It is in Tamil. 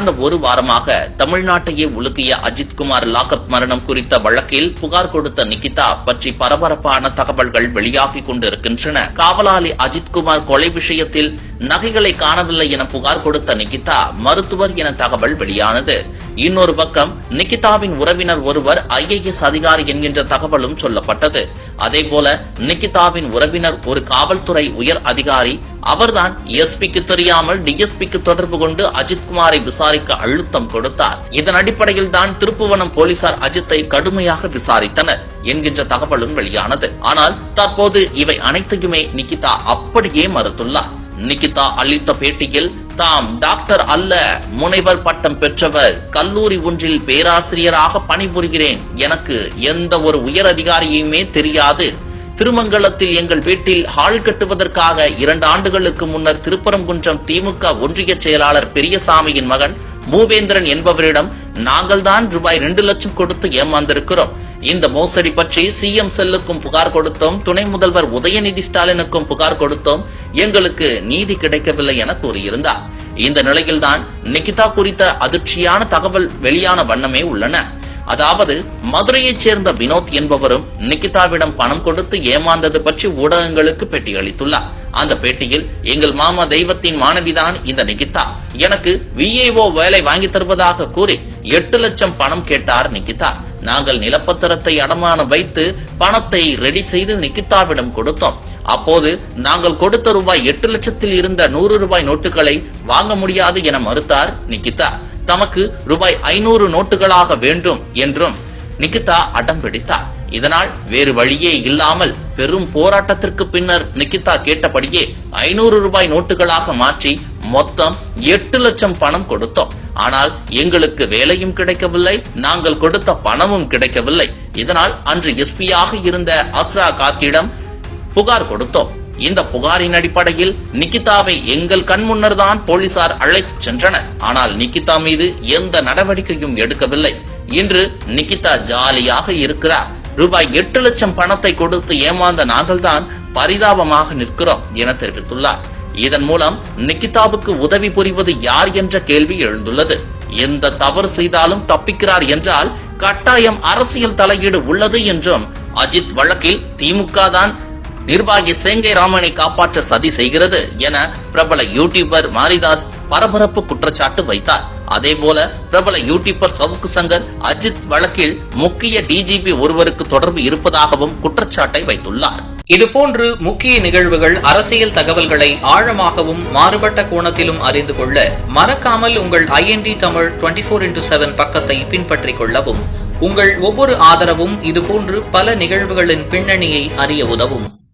கடந்த ஒரு வாரமாக தமிழ்நாட்டையே உலுக்கிய அஜித்குமார் லாக்அப் மரணம் குறித்த வழக்கில் புகார் கொடுத்த நிகிதா பற்றி பரபரப்பான தகவல்கள் வெளியாகிக் கொண்டிருக்கின்றன. காவலாளி அஜித்குமார் கொலை விஷயத்தில் நகைகளை காணவில்லை என புகார் கொடுத்த நிகிதா மருத்துவர் என தகவல் வெளியானது. இன்னொரு பக்கம் நிகிதாவின் உறவினர் ஒருவர் ஐஏஎஸ் அதிகாரி என்கின்ற தகவலும் சொல்லப்பட்டது. அதேபோல நிகிதாவின் உறவினர் ஒரு காவல்துறை உயர் அதிகாரி அவர்தான் எஸ்பிக்கு தெரியாமல் டிஎஸ்பிக்கு தொடர்பு கொண்டு அஜித்குமாரை விசாரிக்க அழுத்தம் கொடுத்தார். இதன் அடிப்படையில் தான் திருப்புவனம் போலீசார் அஜித்தை கடுமையாக விசாரித்தனர் என்கின்ற தகவலும் வெளியானது. ஆனால் தற்போது இவை அனைத்தையுமே நிகிதா அப்படியே மறுத்துள்ளார். நிகிதா அளித்த பேட்டியில் தாம் டாக்டர் அல்ல முனைவர் பட்டம் பெற்றவர். கல்லூரி ஒன்றில் பேராசிரியராக பணிபுரிகிறேன். எனக்கு எந்த ஒரு உயர் அதிகாரியுமே தெரியாது. திருமங்கலத்தில் எங்கள் வீட்டில் ஹால் கட்டுவதற்காக இரண்டு ஆண்டுகளுக்கு முன்னர் திருப்பரங்குன்றம் திமுக ஒன்றிய செயலாளர் பெரியசாமியின் மகன் மூவேந்திரன் என்பவரிடம் நாங்கள் தான் ரூபாய் ரெண்டு லட்சம் கொடுத்து ஏமாந்திருக்கிறோம். இந்த மோசடி பற்றி சிஎம் செல்லுக்கும் புகார் கொடுத்தோம். துணை முதல்வர் உதயநிதி ஸ்டாலினுக்கும் புகார் கொடுத்தோம். எங்களுக்கு நீதி கிடைக்கவில்லை என கூறியிருந்தார். இந்த நிலையில்தான் நிகிதா குறித்த அதிர்ச்சியான தகவல் வெளியான வண்ணமே உள்ளன. அதாவது மதுரையைச் சேர்ந்த வினோத் என்பவரும் நிகிதாவிடம் பணம் கொடுத்து ஏமாந்தது பற்றி ஊடகங்களுக்கு பெட்டி அளித்துள்ளார் அந்த பேட்டியில் எங்கள் மாமா தெய்வத்தின் மாணவிதான் இந்த நிகிதா. எனக்கு விஏஓ வேலை வாங்கி தருவதாக கூறி எட்டு லட்சம் பணம் கேட்டார் நிகிதா. நாங்கள் நிலப்பத்திரத்தை அடமானம் வைத்து பணத்தை ரெடி செய்து நிகிதாவிடம் கொடுத்தோம். அப்போது நாங்கள் கொடுத்த ரூபாய் எட்டு லட்சத்தில் இருந்த நூறு ரூபாய் நோட்டுகளை வாங்க முடியாது என மறுத்தார் நிகிதா தமக்கு ரூபாய் ஐநூறு நோட்டுகளாக வேண்டும் என்றும் நிகிதா அடம் பிடித்தார். இதனால் வேறு வழியே இல்லாமல் பெரும் போராட்டத்திற்கு பின்னர் நிகிதா கேட்டபடியே ஐநூறு ரூபாய் நோட்டுகளாக மாற்றி மொத்தம் எட்டு லட்சம் பணம் கொடுத்தோம். ஆனால் எங்களுக்கு வேலையும் கிடைக்கவில்லை நாங்கள் கொடுத்த பணமும் கிடைக்கவில்லை. இதனால் அன்று எஸ்பியாக இருந்த அஸ்ரா காத்திடம் புகார் கொடுத்தோம். இந்த புகாரின் அடிப்படையில் நிகிதாவை எங்கள் கண் முன்னர் தான் போலீசார் அழைத்துச் சென்றனர். ஆனால் நிகிதா மீது எந்த நடவடிக்கையும் எடுக்கவில்லை. இன்று நிகிதா ஜாலியாக இருக்கிறார். ரூபாய் எட்டு லட்சம் பணத்தை கொடுத்து ஏமாந்த நாங்கள்தான் பரிதாபமாக நிற்கிறோம் என தெரிவித்துள்ளார். இதன் மூலம் நிகிதாவுக்கு உதவி புரிவது யார் என்ற கேள்வி எழுந்துள்ளது. எந்த தவறு செய்தாலும் தப்பிக்கிறார் என்றால் கட்டாயம் அரசியல் தலையீடு உள்ளது என்றும் அஜித் வழக்கில் திமுக தான் நிர்வாகி சேங்கை ராமனை காப்பாற்ற சதி செய்கிறது என பிரபல யூடியூபர் மாரிதாஸ் பரபரப்பு குற்றச்சாட்டு வைத்தார். அதேபோல பிரபல யூடியூபர் சவுக்கு சங்கர் அஜித் வழக்கில் முக்கிய டிஜிபி ஒருவருக்கு தொடர்பு இருப்பதாகவும் குற்றச்சாட்டை வைத்துள்ளார். இதுபோன்று முக்கிய நிகழ்வுகள் அரசியல் தகவல்களை ஆழமாகவும் மாறுபட்ட கோணத்திலும் அறிந்து கொள்ள மறக்காமல் உங்கள் IND Tamil twenty four into seven பக்கத்தை பின்பற்றிக் கொள்ளவும். உங்கள் ஒவ்வொரு ஆதரவும் இதுபோன்று பல நிகழ்வுகளின் பின்னணியை அறிய உதவும்.